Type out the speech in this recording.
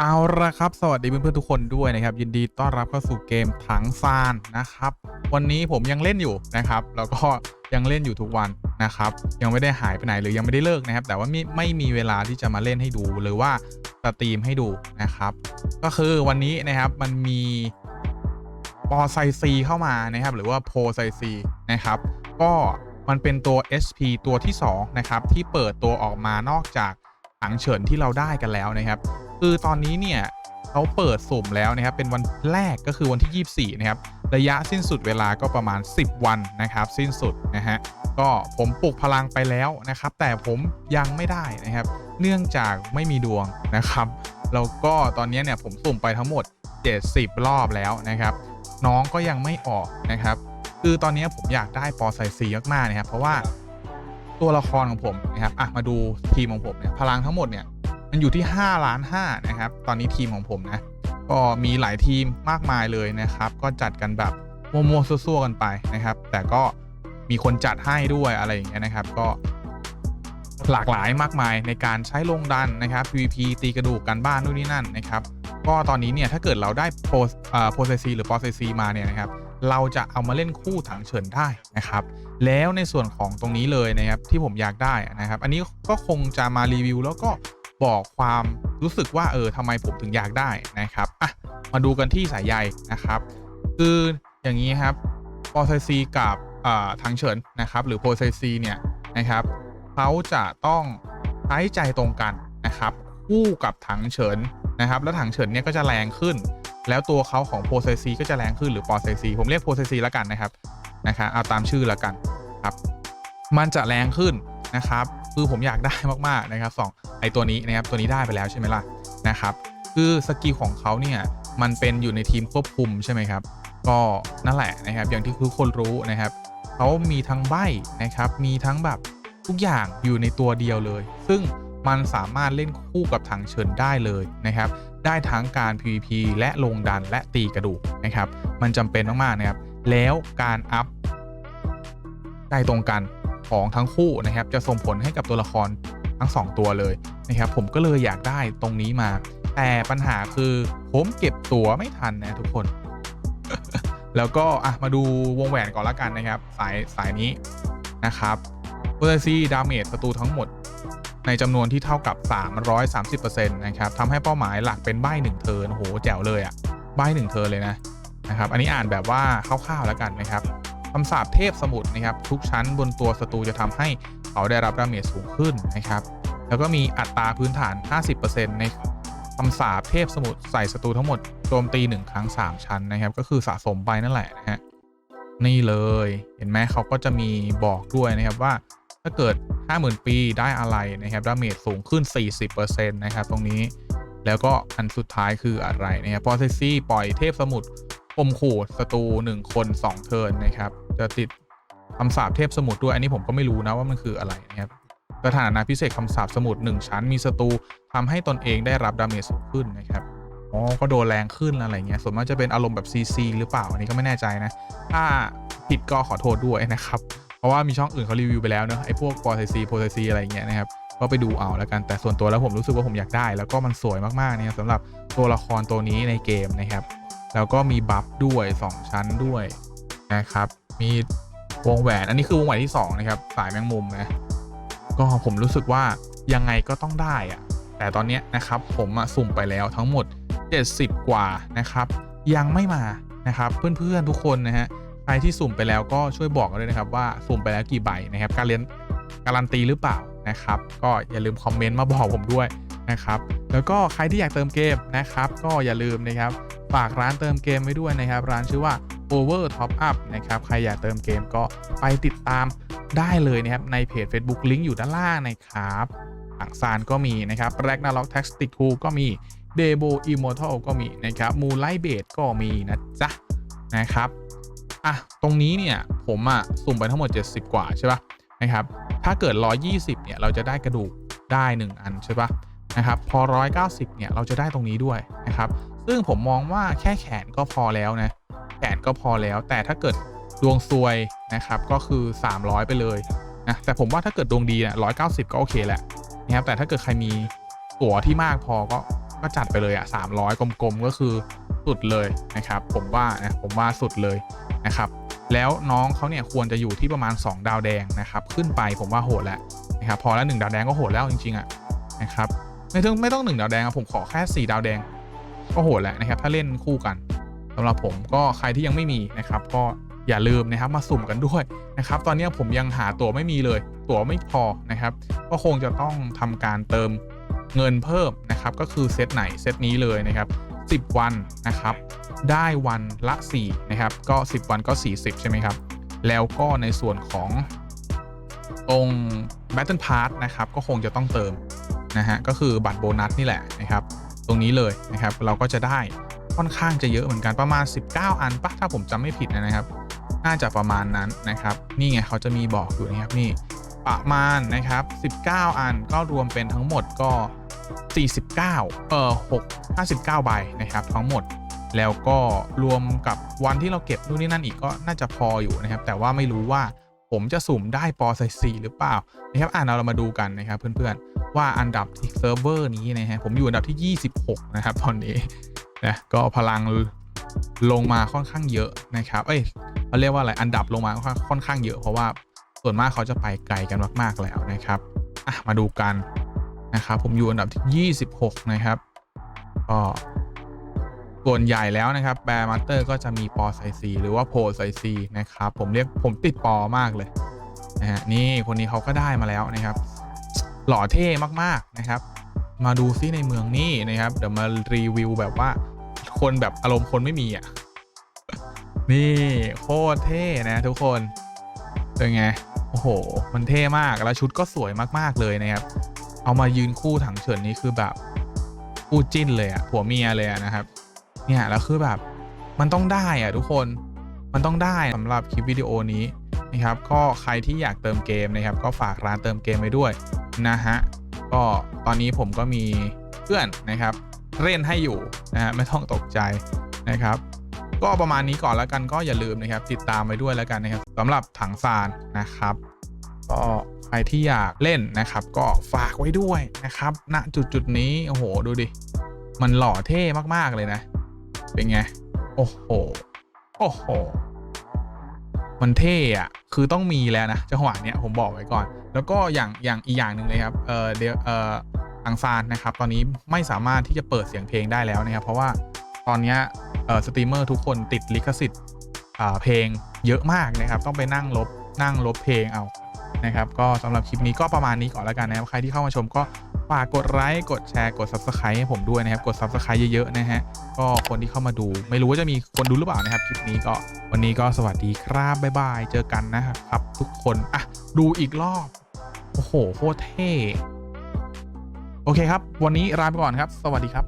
เอาละครับ สวัสดีเพื่อนๆทุกคนด้วยนะครับ ยินดีต้อนรับเข้าสู่เกมถังซานนะครับ วันนี้ผมยังเล่นอยู่นะครับ แล้วก็ยังเล่นอยู่ทุกวันนะครับ ยังไม่ได้หายไปไหนหรือยังไม่ได้เลิกนะครับ แต่ว่าไม่ไม่มีเวลาที่จะมาเล่นให้ดูหรือว่าสตรีมให้ดูนะครับ ก็คือวันนี้นะครับมันมีปอไซซีเข้ามานะครับ หรือว่าโพไซซีนะครับ ก็มันเป็นตัว SP ตัวที่2นะครับที่เปิดตัวออกมานอกจากถังเฉินที่เราได้กันแล้วนะครับ คือตอนนี้เนี่ยเขาเปิดสุ่มแล้วนะครับ เป็นวันแรกก็คือวันที่ 24 นะครับ ระยะสิ้นสุดเวลาก็ประมาณ 10 วันนะครับ สิ้นสุดนะฮะ ก็ผมปลุกพลังไปแล้วนะครับ แต่ผมยังไม่ได้นะครับ เนื่องจากไม่มีดวงนะครับ แล้วก็ตอนนี้เนี่ยผมสุ่มไปทั้งหมด 70 รอบแล้วนะครับ น้องก็ยังไม่ออกนะครับ คือตอนนี้ผมอยากได้ปอไซซีมากๆนะครับ เพราะว่าตัวละครของผมนะครับ อะ มาดูทีมของผมเนี่ย พลังทั้งหมดเนี่ย มันอยู่ที่5ล้าน5นะครับ ตอนนี้ทีมของผมนะ ก็มีหลายทีมมากมายเลยนะครับ ก็จัดกันแบบมัวๆซั่วๆกันไปนะครับ แต่ก็มีคนจัดให้ด้วยอะไรอย่างเงี้ยนะครับ ก็หลากหลายมากมายในการใช้ลงดันนะครับ PVP ตีกระดูกกันบ้านนู่นนี่นั่นนะครับ ก็ตอนนี้เนี่ยถ้าเกิดเราได้โพสโพสซีหรือโพสซีมาเนี่ยนะครับ เราจะเอามาเล่นคู่ถังเฉินได้นะครับ แล้วในส่วนของตรงนี้เลยนะครับที่ผมอยากได้นะครับ อันนี้ก็คงจะมารีวิวแล้วก็ บอกความรู้สึกว่าเออทำไมผมถึงอยากได้นะครับอะมาดูกันที่สายใยนะครับ คืออย่างนี้ครับโพไซซีกับถังเฉินนะครับ หรือโพไซซีเนี่ยนะครับเขาจะต้องใช้ใจตรงกันนะครับ คู่กับถังเฉินนะครับ แล้วถังเฉินเนี่ยก็จะแรงขึ้น แล้วตัวเขาของโพไซซีก็จะแรงขึ้นหรือปอไซซีผมเรียกโพไซซีแล้วกันนะครับนะครับเอาตามชื่อแล้วกันครับ มันจะแรงขึ้นนะครับ คือผมอยากได้มากๆนะครับสอง ไอตัวนี้นะครับตัวนี้ได้ไปแล้วใช่ไหมล่ะนะครับ คือสกิลของเขาเนี่ยมันเป็นอยู่ในทีมควบคุมใช่ไหมครับ ก็นั่นแหละนะครับอย่างที่ทุกคนรู้นะครับเขามีทั้งใบนะครับ มีทั้งแบบทุกอย่างอยู่ในตัวเดียวเลย ซึ่งมันสามารถเล่นคู่กับถังเฉินได้เลยนะครับ ได้ทั้งการ PVP และลงดันและตีกระดูกนะครับ มันจำเป็นมากๆนะครับ แล้วการอัพใจตรงกันของทั้งคู่นะครับ จะส่งผลให้กับตัวละคร ทั้ง 2 ตัวเลยนะครับผมก็เลยอยากได้ตรงนี้มา แต่ปัญหาคือผมเก็บตัวไม่ทันนะทุกคน แล้วก็อะมาดูวงแหวนก่อนละกันนะครับ สายสายนี้นะครับเปอร์ซีดาเมจศัตรูทั้งหมด ในจำนวนที่เท่ากับ 330%นะครับทำให้เป้าหมายหลักเป็นใบหนึ่งเทินโอ้โหแจ๋วเลยอะ่ะใบหนึ่งเทินเลยนะนะครับ อันนี้อ่านแบบว่าคร่าวๆแล้วกันนะครับคำสาปเทพสมุทรนะครับ ทุกชั้นบนตัวศัตรูจะทำให้ เขาได้รับดาเมจสูงขึ้นนะครับ แล้วก็มีอัตราพื้นฐาน 50%ในคำสาปเทพสมุทรใส่ศัตรูทั้งหมดโจมตี 1 ครั้ง 3 ชั้นนะครับ ก็คือสะสมไปนั่นแหละนะฮะนี่เลยเห็นไหมเขาก็จะมีบอกด้วยนะครับว่าถ้าเกิด 50,000 ปีได้อะไรนะครับดาเมจสูงขึ้น 40%นะครับตรงนี้แล้วก็อันสุดท้ายคืออะไรนะครับพอเซซี่ปล่อยเทพสมุทรคมขู่ศัตรู1คน 2 เทิร์นนะครับ จะติด คำสาปเทพสมุทรด้วย อันนี้ผมก็ไม่รู้นะว่ามันคืออะไรนะครับสถานะพิเศษคำสาปสมุทร1ชั้นมีศัตรูทำให้ตนเองได้รับดาเมจสูงขึ้นนะครับอ๋อก็โดนแรงขึ้นอะไรเงี้ยส่วนมากจะเป็นอารมณ์แบบ CC หรือเปล่าอันนี้ก็ไม่แน่ใจนะ ถ้าผิดก็ขอโทษด้วยนะครับ เพราะว่ามีช่องอื่นเขารีวิวไปแล้วเนอะไอ้พวกปอไซซีโพไซซีอะไรเงี้ยนะครับก็ไปดูเอาแล้วกันแต่ส่วนตัวแล้วผมรู้สึกว่าผมอยากได้ แล้วก็มันสวยมากๆเนี่ยสำหรับตัวละครตัวนี้ในเกมนะครับ แล้วก็มีบัฟด้วย 2 ชั้นด้วยนะครับมี วงแหวน อันนี้คือวงแหวนที่2นะครับสายแมงมุมนะก็ผมรู้สึกว่ายังไงก็ต้องได้อะแต่ตอนนี้นะครับผมสุ่มไปแล้วทั้งหมด 70 กว่านะครับ ยังไม่มานะครับ เพื่อนๆทุกคนนะฮะใครที่สุ่มไปแล้วก็ช่วยบอกกันด้วยนะครับว่าสุ่มไปแล้วกี่ใบนะครับ การเรียนการันตีหรือเปล่านะครับ ก็อย่าลืมคอมเมนต์มาบอกผมด้วยนะครับ แล้วก็ใครที่อยากเติมเกมนะครับ ก็อย่าลืมนะครับฝากร้านเติมเกมไว้ด้วยนะครับ ร้านชื่อว่า Over Top Up นะครับ ใครอยากเติมเกมก็ไปติดตามได้เลยนะครับ ในเพจ Facebook ลิงก์อยู่ด้านล่างนะครับถังซานก็มีนะครับแร็กนาล็อกแท็กติกทูก็มีเดโบอิมมอร์ทัลก็มีนะครับมูไลเบดก็มีนะจ๊ะนะครับอะตรงนี้เนี่ยผมอะสุ่มไปทั้งหมด 70 กว่าใช่ปะนะครับ ถ้าเกิด 120เนี่ยเราจะได้กระดูกได้ 1 อันใช่ป่ะนะครับพอ 190เนี่ยเราจะได้ตรงนี้ด้วยนะครับ ซึ่งผมมองว่าแค่แขนก็พอแล้วนะ แขนก็พอแล้ว แต่ถ้าเกิดดวงซวยนะครับก็คือ 300 ไปเลยนะแต่ผมว่าถ้าเกิดดวงดีเนี่ย190ก็โอเคแหละนะครับแต่ถ้าเกิดใครมีตั๋วที่มากพอก็ก็จัดไปเลยอะ300กลมๆก็คือสุดเลยนะครับ ผมว่านะผมว่าสุดเลยนะครับ แล้วน้องเขาเนี่ยควรจะอยู่ที่ประมาณ 2 ดาวแดงนะครับ ขึ้นไปผมว่าโหดแล้วนะครับ พอแล้ว1ดาวแดงก็โหดแล้วจริงๆอะนะครับไม่ต้องไม่ต้อง1ดาวแดงอะผมขอแค่ 4 ดาวแดง ก็โหดแล้วนะครับ ถ้าเล่นคู่กัน สำหรับผมก็ใครที่ยังไม่มีนะครับ ก็อย่าลืมนะครับมาสุ่มกันด้วยนะครับ ตอนนี้ผมยังหาตั๋วไม่มีเลย ตั๋วไม่พอนะครับ ก็คงจะต้องทำการเติมเงินเพิ่มนะครับ ก็คือเซตไหนเซตนี้เลยนะครับ10 วันนะครับ ได้วันละ4นะครับ ก็ 10 วันก็ 40 ใช่ไหมครับ แล้วก็ในส่วนของตรง Battle Pass นะครับ ก็คงจะต้องเติมนะฮะ ก็คือบัตรโบนัสนี่แหละนะครับ ตรงนี้เลยนะครับ เราก็จะได้ ค่อนข้างจะเยอะเหมือนกันประมาณ 19 อันปะถ้าผมจำไม่ผิดนะครับ น่าจะประมาณนั้นนะครับ นี่ไงเขาจะมีบอกอยู่นะครับนี่ประมาณนะครับ 19 อันก็รวมเป็นทั้งหมดก็ 49 เอ่อ6 59 ใบนะครับ ทั้งหมดแล้วก็รวมกับวันที่เราเก็บนู่นนี่นั่นอีกก็น่าจะพออยู่นะครับ แต่ว่าไม่รู้ว่าผมจะสุ่มได้ปอไซซีหรือเปล่านะครับอ่านเรามาดูกันนะครับเพื่อนๆว่าอันดับที่เซิร์ฟเวอร์นี้นะฮะผมอยู่อันดับที่ 26 นะครับตอนนี้ นะก็พลังลงมาค่อนข้างเยอะนะครับ เอ้ยเขาเรียกว่าอะไรอันดับลงมาค่อนข้างเยอะเพราะว่าส่วนมากเขาจะไปไกลกันมาก ๆแล้วนะครับอะมาดูกันนะครับผมอยู่อันดับที่ 26 นะครับก็ส่วนใหญ่แล้วนะครับแบร์มาสเตอร์ก็จะมีปอไซซีหรือว่าโพไซซีนะครับผมเรียกผมติดปอมากเลยนะฮะนี่คนนี้เขาก็ได้มาแล้วนะครับ หล่อเท่มากๆนะครับ มาดูซิในเมืองนี่นะครับ เดี๋ยวมารีวิวแบบว่า คนแบบอารมณ์คนไม่มีอะ นี่โคตรเท่นะทุกคนเป็นไง โอ้โห มันเท่มาก แล้วชุดก็สวยมากๆเลยนะครับ เอามายืนคู่ถังเฉินนี่คือแบบคู่จิ้นเลยอะผัวเมียเลยนะครับ เนี่ยแล้วคือแบบมันต้องได้อะทุกคน มันต้องได้สำหรับคลิปวิดีโอนี้นะครับ ก็ใครที่อยากเติมเกมนะครับ ก็ฝากร้านเติมเกมไว้ด้วยนะฮะ ก็ตอนนี้ผมก็มีเพื่อนนะครับเล่นให้อยู่นะฮะไม่ต้องตกใจนะครับก็ประมาณนี้ก่อนแล้วกันก็อย่าลืมนะครับ ติดตามไว้ด้วยแล้วกันนะครับสำหรับถังซานนะครับก็ใครที่อยากเล่นนะครับ ก็ฝากไว้ด้วยนะครับณจุดจุดนี้โอ้โหดูดิ มันหล่อเท่มากๆเลยนะ เป็นไง โอ้โหโอ้โหมันเท่อะคือต้องมีแล้วนะจังหวะเนี้ยผมบอกไว้ก่อน แล้วก็อย่างอย่างอีกอย่างหนึ่งเลยครับเออเดเออทางซานนะครับ ตอนนี้ไม่สามารถที่จะเปิดเสียงเพลงได้แล้วนะครับ เพราะว่าตอนนี้เออสตรีมเมอร์ทุกคนติดลิขสิทธิ์เพลงเยอะมากนะครับ ต้องไปนั่งลบนั่งลบเพลงเอานะครับ ก็สำหรับคลิปนี้ก็ประมาณนี้ก่อนแล้วกันนะครับใครที่เข้ามาชมก็ฝากกดไลค์กดแชร์กด Subscribe ให้ผมด้วยนะครับ กด Subscribe เยอะๆนะฮะก็คนที่เข้ามาดูไม่รู้ว่าจะมีคนดูหรือเปล่านะครับ คลิปนี้ก็วันนี้ก็สวัสดีครับบ๊ายบาย เจอกันนะครับทุกคนอะดูอีกรอบ โอ้โหโคตรเท่ โอเคครับ วันนี้ลาไปก่อนครับ สวัสดีครับ